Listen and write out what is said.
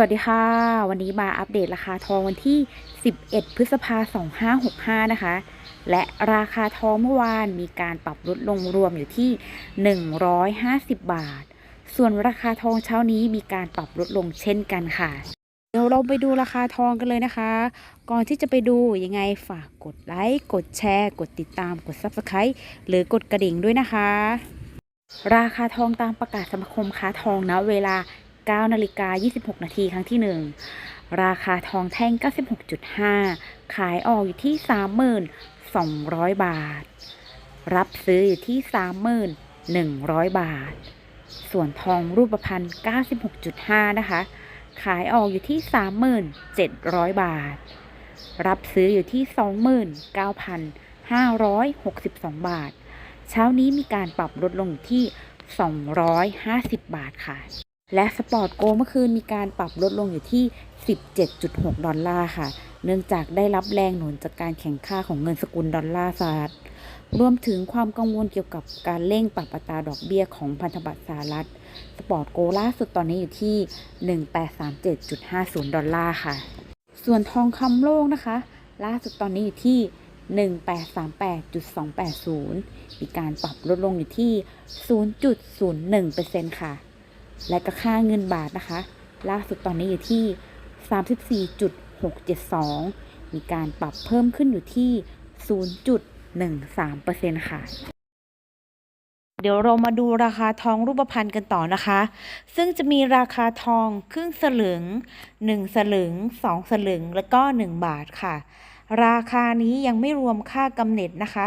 วัสดีค่ะ วันนี้มาอัปเดตราคาทองวันที่ 11 พฤษภาคม 2565 นะคะ และราคาทองเมื่อวานมีการปรับลดลงรวมอยู่ที่ 150 บาท ส่วนราคาทองเช้านี้มีการปรับลดลงเช่นกันค่ะ เดี๋ยวเราไปดูราคาทองกันเลยนะคะ ก่อนที่จะไปดูยังไงฝากกดไลค์ กดแชร์ กดติดตาม กด Subscribe หรือกดกระดิ่งด้วยนะคะ ราคาทองตามประกาศสมาคมค้าทองนะเวลา 9นาฬิกา26 นาทีครั้งที่ 1 ราคาทองแท่ง 96.5 ขายออกอยู่ที่ 32,000 บาท รับซื้ออยู่ที่ 31,000 บาท ส่วนทองรูปพรรณ96.5 นะคะ ขายออกอยู่ที่ 3,700 บาท รับซื้ออยู่ที่ 29,562 บาท เช้านี้มีการปรับลดลงอยู่ที่ 250 บาทค่ะ และสปอร์ตโกเมื่อคืนมีการปรับลดลงอยู่ที่ 17.6 ดอลลาร์ค่ะ เนื่องจากได้รับแรงหนุนจากการแข่งค่าของเงินสกุลดอลลาร์สหรัฐ รวมถึงความกังวลเกี่ยวกับการเร่งปรับอัตราดอกเบี้ยของพันธบัตรสหรัฐ สปอร์ตโกล่าสุดตอนนี้อยู่ที่ 1837.50 ดอลลาร์ค่ะ ส่วนทองคำโลกนะคะ ล่าสุดตอนนี้อยู่ที่1838.280 มีการปรับลดลงอยู่ที่ 0.01%ค่ะ และก็ค่าเงินบาทนะคะ ล่าสุดตอนนี้อยู่ที่ 34.672 มีการปรับเพิ่มขึ้นอยู่ที่ 0.13%ค่ะเดี๋ยวเรามาดูราคาทองรูปพรรณกันต่อนะคะ ซึ่งจะมีราคาทองครึ่งสลึง 1 สลึง 2 สลึง และก็ 1 บาทค่ะ ราคานี้ยังไม่รวมค่ากำเนิดนะคะ